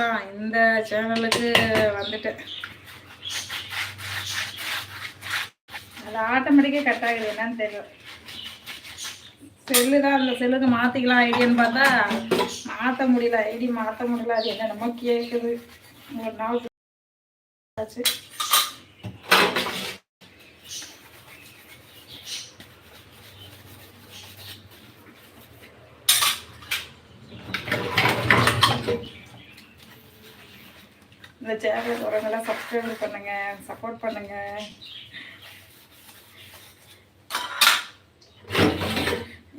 தான். இந்த சேனலுக்கு வந்துட்டேன். அது ஆட்டோமேட்டிக்காக கட் ஆகுது. என்னன்னு தெரியல. செல்லு தான் அந்த செல்லுக்கு மாற்றிக்கலாம் ஐடியான்னு பார்த்தா மாற்ற முடியல. ஐடி மாற்ற முடியல. அது என்னென்னமோ கேட்குது ஒரு நாள் ஆச்சு. இந்த சேனல் வரவங்களாம் சப்ஸ்கிரைப் பண்ணுங்க சப்போர்ட் பண்ணுங்க.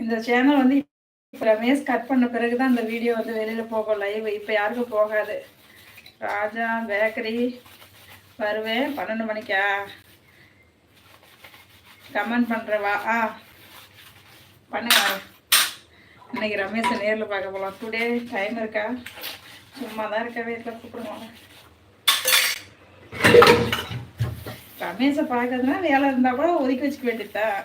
இந்த சேனல் வந்து இப்போ ரமேஷ் கட் பண்ண பிறகு தான் இந்த வீடியோ வந்து வெளியில் போகும் லைவ் இப்போ யாருக்கும் போகாது. ராஜா பேக்கரி வருவேன். பன்னெண்டு மணிக்கா? கமெண்ட் பண்ணுறவா ஆ பண்ணுங்க. இன்னைக்கு ரமேஷை நேரில் பார்க்க போகலாம் டுடே டைம் இருக்கா? சும்மா தான் இருக்க வீட்டில் கூப்பிடுவாங்க ரமேஷை பார்க்கறதுனா வேலை இருந்தால் கூட ஒதுக்கி வச்சுக்க வேண்டியதுதான்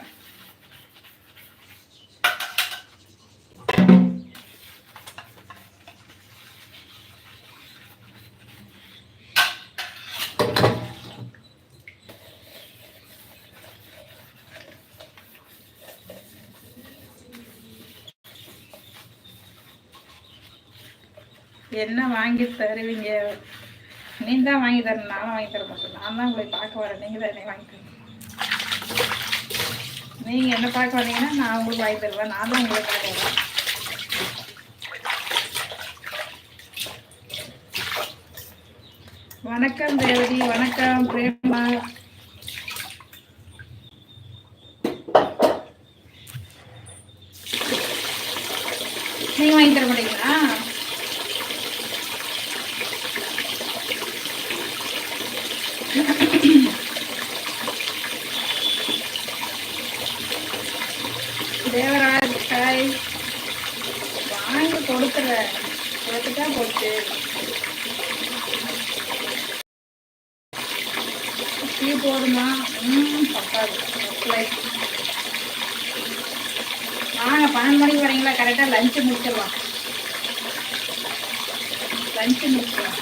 என்ன வாங்கி தருவீங்க? நீ தான் வாங்கி தரணும். நானும் வாங்கி தர மாட்டேன். நான் தான் உங்களை பார்க்க வரேன். நீங்கள் தான் என்னை வாங்கி தரணும். நீங்கள் என்ன பார்க்க வந்தீங்கன்னா நான் உங்களுக்கு வாங்கி தருவேன். நான் தான் உங்களை பார்க்க வரேன். வணக்கம் தேவதி வணக்கம் பிரேமா நீங்க வாங்கி தர மாட்டீங்களா தேவராஜ் ஹாய். வாங்கி கொடுத்துறேன். கொடுத்துட்டா போச்சு. டீ போதுமா? ம் பத்தாது. லைட் வாங்க பன்னெண்டு மணிக்கு வரீங்களா? கரெக்டாக லஞ்சு முடிச்சிடலாம் லஞ்சு முடிச்சிடலாம்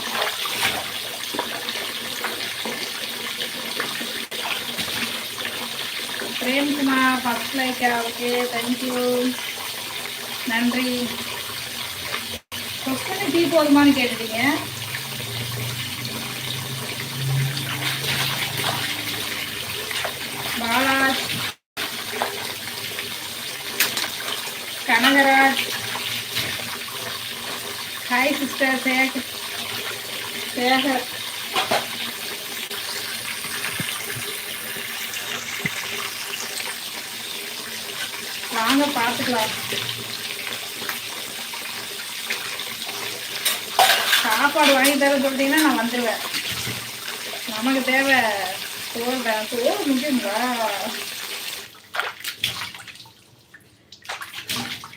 பிரேம்குமார் ஃபஸ்ட் லைக்கா ஓகே தேங்க்யூ நன்றி. கொஸ்டின் டீ போதுமான்னு கேட்டுட்டீங்க. பாலாஜ். கனகராஜ். ஹாய் சிஸ்டர் சேகர் சேகர் வாங்க பார்த்துக்கலாம் சாப்பாடு வாங்கி தர சொல்லிட்டீங்கன்னா நான் வந்துடுவேன் நமக்கு தேவை சோறு தான் சோறு முக்கியங்களா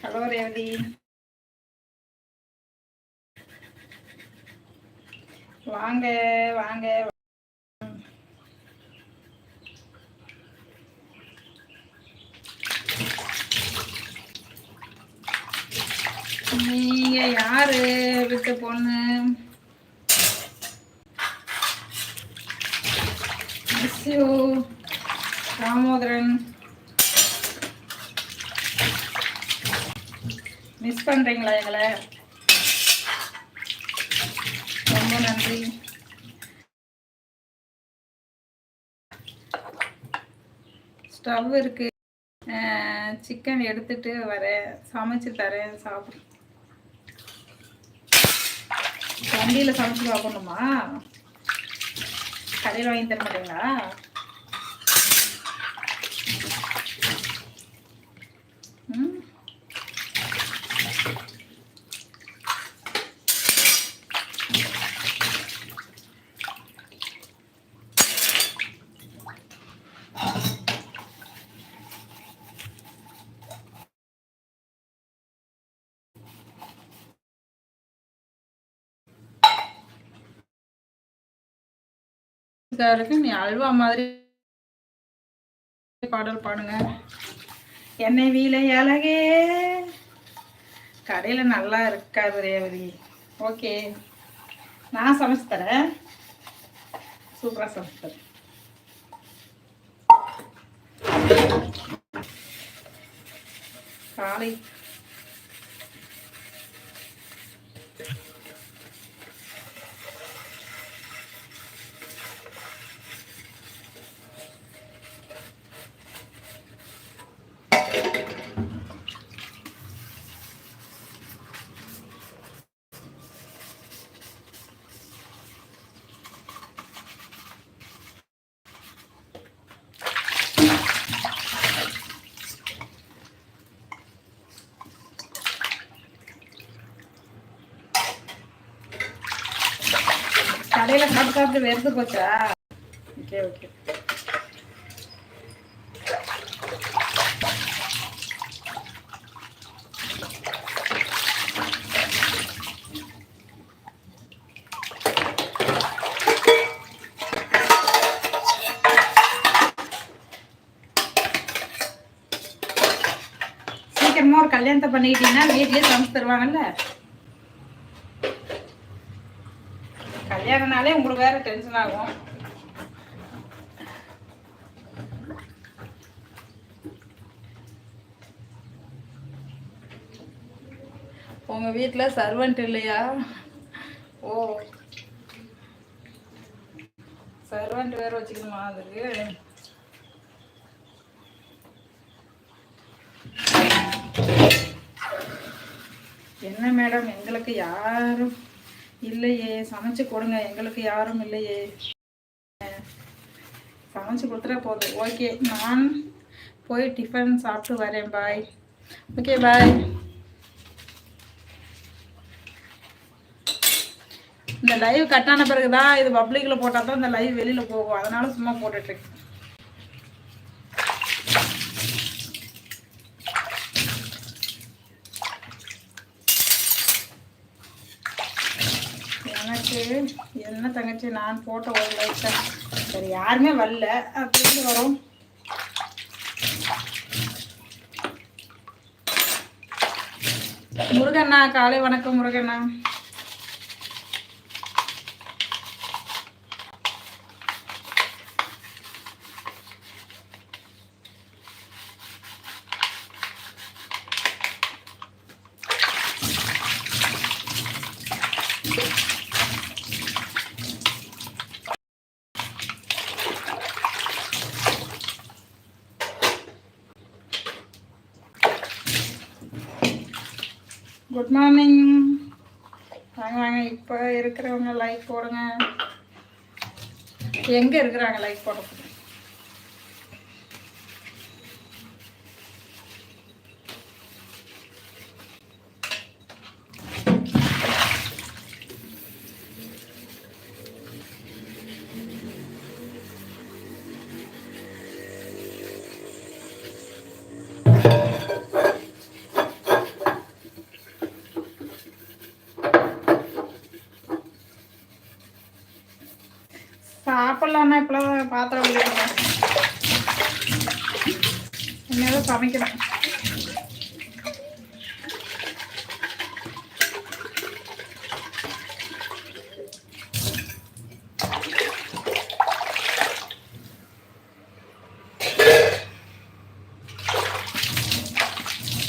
ஹலோ ரேவதி. வாங்க வாங்க. நீங்க யாரு? வித்த பொண்ணு. Miss you Damodaran. மிஸ் பண்றீங்களா எங்களை? ரொம்ப நன்றி. ஸ்டவ் இருக்கு. சிக்கன் எடுத்துட்டு வரேன். சமைச்சு தரேன். சாப்பிடு வண்டியில் சமைச்சு பார்க்கணுமா கடையில் வாங்கி தர மாட்டீங்களா? ம்? இருக்கு. நீ அல்வா மாதிரி பாடல் பாடுங்க. என்னை வீல அழகே. கடையில் நல்லா இருக்காது ரேவதி? ஓகே. நான் சமைச்சு தரேன். சூப்பராக சமைச்சு தரேன். காலை கடையில் சாப்பிட்டு வெறுத்து போச்சா? Okay okay. சீக்கிரமா ஒரு கல்யாணத்தை பண்ணிக்கிட்டீங்கன்னா வீட்லயே சமைச்சு தருவாங்கல்ல? கல்யாணம்னாலே உங்களுக்கு வேற டென்ஷன் ஆகும். உங்க வீட்ல சர்வெண்ட் இல்லையா? ஓ. சர்வெண்ட் வேற வச்சுக்கணுமா அதுக்கு? என்ன மேடம் எங்களுக்கு யாரும் இல்லையே சமைச்சு கொடுங்க. எங்களுக்கு யாரும் இல்லையே. சமைச்சு கொடுத்துட்டா போதும். ஓகே நான் போய் டிஃபன் சாப்பிட்டு வரேன். பாய் ஓகே பாய் இந்த லைவ் கட்டான பிறகு தான் இது பப்ளிக்கில் போட்டால் தான் இந்த லைவ் வெளியில் போகும். அதனால சும்மா போட்டுட்ருக்கேன் என்ன தங்கச்சி நான் போட்ட ஒரு லைக் தான் சரி யாருமே வரல. அப்படின்னு வரும்? முருகண்ணா காலை வணக்கம் முருகண்ணா குட் மார்னிங் வாங்க வாங்க இப்போ இருக்கிறவங்க லைக் போடுங்க. எங்கே இருக்கிறாங்க லைக் போடுறது സാപ്പിളാണ് ഇപ്പോൾ പാത്രം വിളിക്കുന്നത് എന്നെ അത് ശ്രമിക്കണം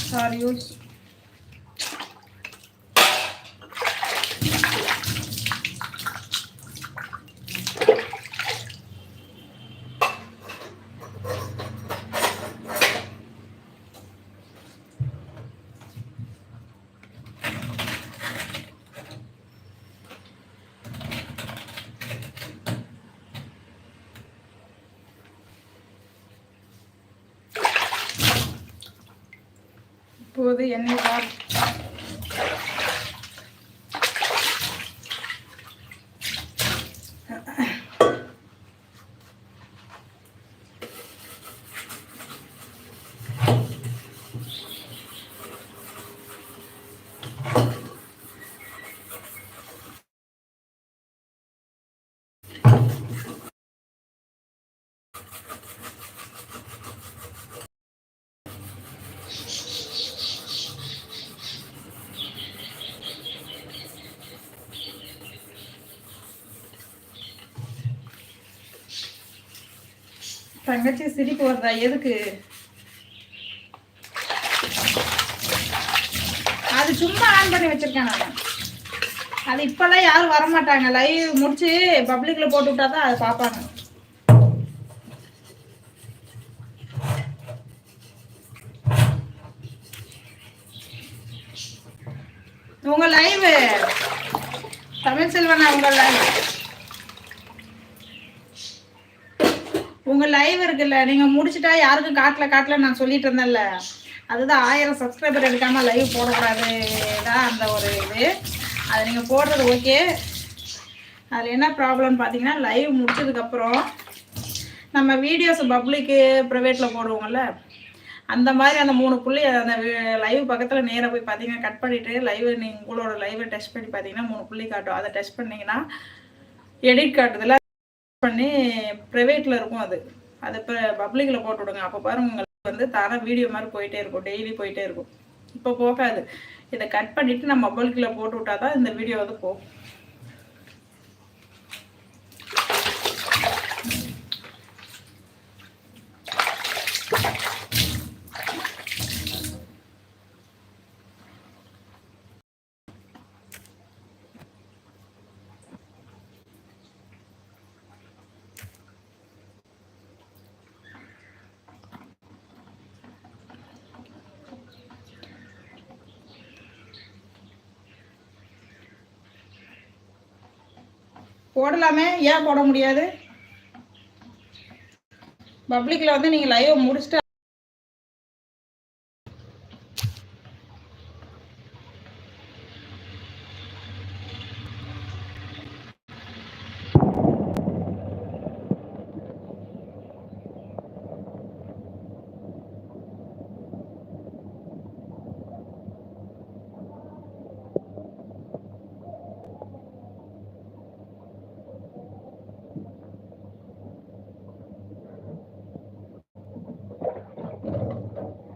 സാരി യൂസ് இப்போது எண்ணெய் பார் தங்கச்சி சிரிப்பு வருதா? எதுக்கு? அது சும்மா ஆன் பண்ணி வச்சிருக்கேன் நான். அது இப்பெல்லாம் யாரும் வரமாட்டாங்க. லைவ் முடிச்சு பப்ளிக்ல போட்டு விட்டா தான் அதை பார்ப்பாங்க. உங்க லைவ் தமிழ் செல்வனா உங்க லைவ் லைவ் இருக்குல்ல நீங்க முடிச்சிட்டா யாருக்கும் காட்டல காட்டல நான் சொல்லிட்டு இருந்தேன்ல. அதுதான் ஆயிரம் சப்ஸ்கிரைபர் எடுக்காம லைவ் போடக்கூடாது தான் அந்த ஒரு இது. அதை நீங்க போடுறது ஓகே அதில் என்ன ப்ராப்ளம்னு பார்த்தீங்கன்னா லைவ் முடிச்சதுக்கப்புறம் நம்ம வீடியோஸ் பப்ளிக்கு ப்ரைவேட்டில் போடுவோங்கள்ல அந்த மாதிரி அந்த மூணு புள்ளி அந்த லைவ் பக்கத்தில் நேராக போய் பார்த்தீங்கன்னா கட் பண்ணிவிட்டு லைவ் நீங்கள் உங்களோட லைவை டெஸ்ட் பண்ணி பார்த்தீங்கன்னா மூணு புள்ளி காட்டும். அதை டெஸ்ட் பண்ணிங்கன்னா எடிட் காட்டுதில் பண்ணி ப்ரைவேட்டில் இருக்கும் அது. அதை இப்போ பப்ளிக்கில் போட்டு விடுங்க. அப்போ பாருங்க உங்களுக்கு வந்து தானே வீடியோ மாதிரி போயிட்டே இருக்கும். டெய்லி போயிட்டே இருக்கும். இப்போ போகாது. இதை கட் பண்ணிவிட்டு நம்ம பப்ளிக்கில் போட்டு விட்டா தான் இந்த வீடியோ வந்து போகும். போடலாமே ஏன் போட முடியாது? பப்ளிக்ல வந்து நீங்க லைவ் முடிச்சுட்டு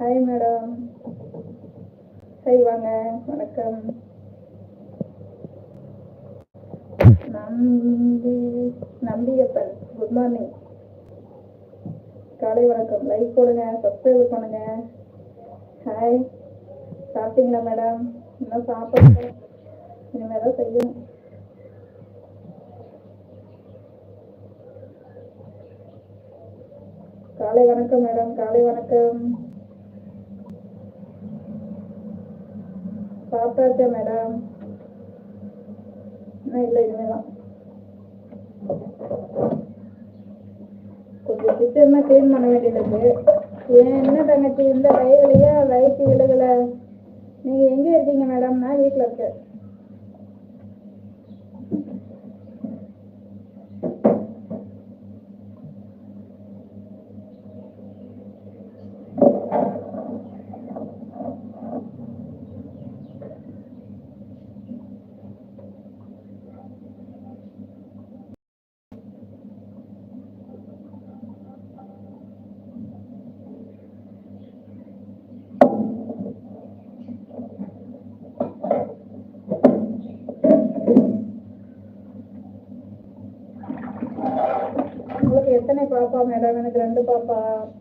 ஹாய் மேடம் ஹாய் வாங்க. வணக்கம். நம்பி நம்பியப்பன். குட் மார்னிங் காலை வணக்கம். லைக் போடுங்க சப்ஸ்கிரைப் பண்ணுங்க. ஹாய் சாப்பிட்டீங்களா மேடம் இன்னும் சாப்பிடுங்க இனிமேல் தான் செய்யணும். காலை வணக்கம் மேடம் காலை வணக்கம். சாப்பிட்டாச்சா மேடம் இன்னும் இல்லை இனிமேலாம் கொஞ்சம் கிச்சன்லாம் க்ளீன் பண்ண வேண்டியது ஏன் என்ன தங்கச்சி இந்த லைவ்லையா வயிற்று விழுகல? நீங்கள் எங்கே இருக்கீங்க மேடம் நான் வீட்டில் இருக்கேன். உங்களுக்கு எத்தனை பாப்பா மேடம்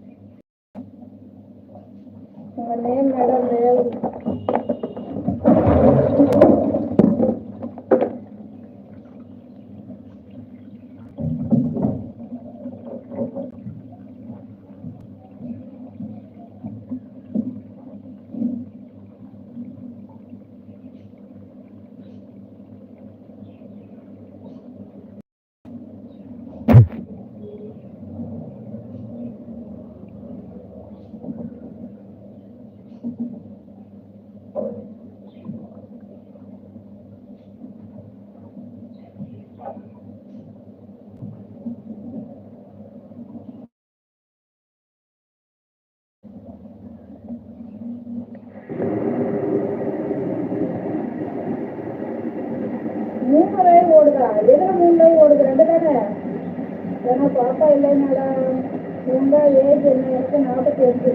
பாப்பா இல்லைனால உங்க ஏஜ் என்ன இருக்கு நாற்பத்தி எட்டு